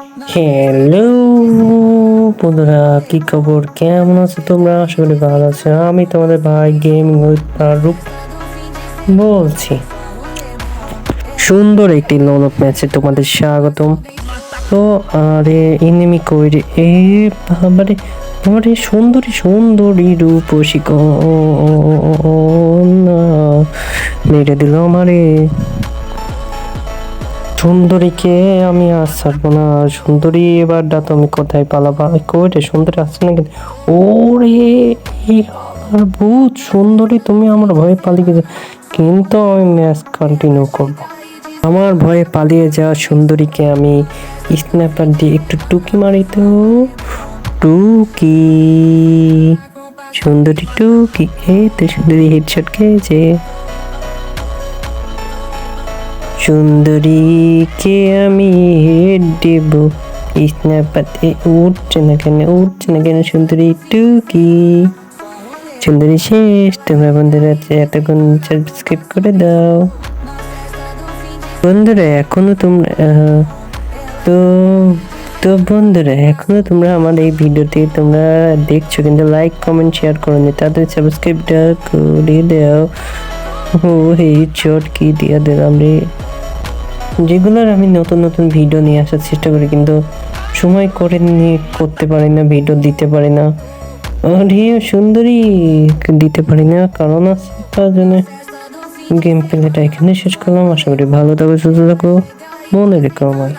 Hello বন্ধুরা, কি খবর? কেমন আছো তোমরা? আশা করি ভালো আছো। আমি তোমাদের ভাই গেমিং রূপ বলছি। সুন্দর একটি ললক ম্যাচে তোমাদের স্বাগতম। তো, আরে এনিমি কইরে এ বাবারে বাবারে, সুন্দরী সুন্দরী রূপসী কন্যা। মেরে দিল আমারে। সুন্দরীকে আমি আর ছাড়বো না। সুন্দরী, এবার ডাত আমি কোথায় পালাবো? কই রে? সুন্দরী আসছে না কিন্তু ওরে আমার ভূত। সুন্দরী, তুমি আমার ভয়ে পালিয়ে গেছো। কিন্তু আমি ম্যাচ কন্টিনিউ করব। আমার ভয়ে পালিয়ে যাওয়া সুন্দরীকে আমি স্ন্যাপার দিয়ে একটু টুকি মারি তো। টুকি। সুন্দরী, টুকি। এই তো সুন্দরী হেডশট খেয়েছে। সুন্দরীকে আমি হেড দেব। স্ন্যাপাতে উঠছে না কেন, উঠছে না কেন, সুন্দরী টুকি। সুন্দরী শেষ, তোমরা বন্ধুরা এতক্ষণ সাবস্ক্রাইব করে দাও। বন্ধুরা, এখনও তোমরা তো তো বন্ধুরা, এখনও তোমরা আমার এই ভিডিওতে তোমরা দেখছ, কিন্তু লাইক কমেন্ট শেয়ার করো নি তাদের সাবস্ক্রাইবটা করে দাও। ও, এই চট কি দিয়ে দিলাম রে। যেগুলোর আমি নতুন নতুন ভিডিও নিয়ে আসার চেষ্টা করি, কিন্তু সময় করে নিয়ে করতে পারি না ভিডিও দিতে পারি না। ঢেউ সুন্দরী দিতে পারি না, কারণ আছে তার জন্য গেম প্লেটা এখানে শেষ করলাম। আশা করি ভালো থাকো, সুস্থ থাকো। মনে রেখো আমায়।